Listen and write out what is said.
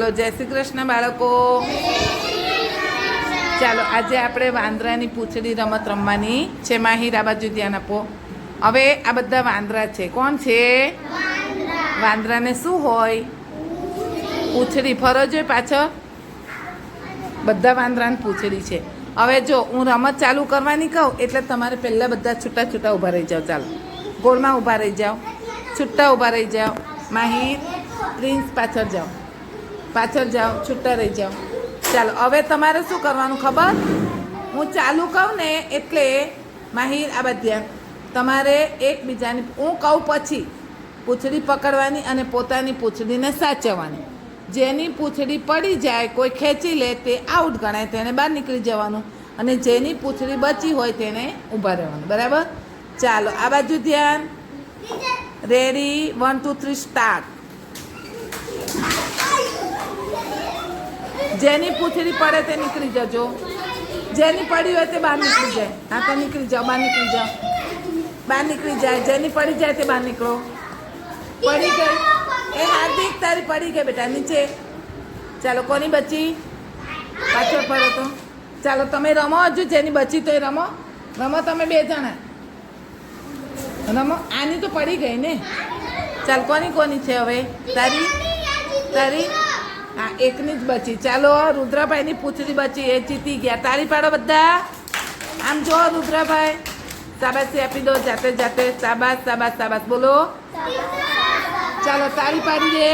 ચાલો જય શ્રી કૃષ્ણ બાળકો. ચાલો, આજે આપણે વાંદરાની પૂંછડી રમત રમવાની છે. માહિર, આ બાજુ ધ્યાન આપો. હવે આ બધા વાંદરા છે. કોણ છે? વાંદરાને શું હોય? પૂંછડી. ફરજ હોય પાછળ. બધા વાંદરાની પૂંછડી છે. હવે જો, હું રમત ચાલુ કરવાની કહું, એટલે તમારે પહેલાં બધા છૂટા છૂટા ઊભા રહી જાઓ. ચાલો, ગોળમાં ઊભા રહી જાઓ. છૂટા ઊભા રહી જાઓ. માહિર, પ્રિન્સ પાછળ જાઓ. પાછળ જાઓ છૂટા રહી જાઓ. ચાલો, હવે તમારે શું કરવાનું ખબર? હું ચાલુ કહું ને એટલે માહિર આ બધા તમારે એકબીજાની, હું કહું પછી પૂંછડી પકડવાની અને પોતાની પૂંછડીને સાચવવાની. જેની પૂંછડી પડી જાય, કોઈ ખેંચી લે, તે આઉટ ગણાય તેને બહાર નીકળી જવાનું. અને જેની પૂંછડી બચી હોય, તેને ઊભા રહેવાનું. બરાબર? ચાલો, આ બાજુ ધ્યાન. Ready one two three start જેની પૂથરી પડે તે નીકળી જજો. જેની પડી હોય તે બહાર નીકળી જાય. હા, તો નીકળી જાઓ, બહાર નીકળી જાઓ. બહાર નીકળી જાય. જેની પડી જાય તે બહાર નીકળો. પડી ગઈ. એ હાર્દિક, તારી પડી ગઈ બેટા, નીચે. ચાલો, કોની બચી? પાછળ પડો તો. ચાલો, તમે રમો હજુ જેની બચી તો એ રમો. રમો તમે બે જણા. રમો. આની તો પડી ગઈ ને. ચાલ, કોની કોની છે હવે? તારી? તારી? હા એકની જ બચી. ચાલો રુદ્રભાઈની પૂછડી બચી. એ જીતી ગયા. તારી પાડો બધા. આમ જો રુદ્રભાઈ. સાબાસી આપી દો જાતે જાતે. સાબાસ સાબાસ સાબાસ. બોલો. ચાલો તારી પાડી દે.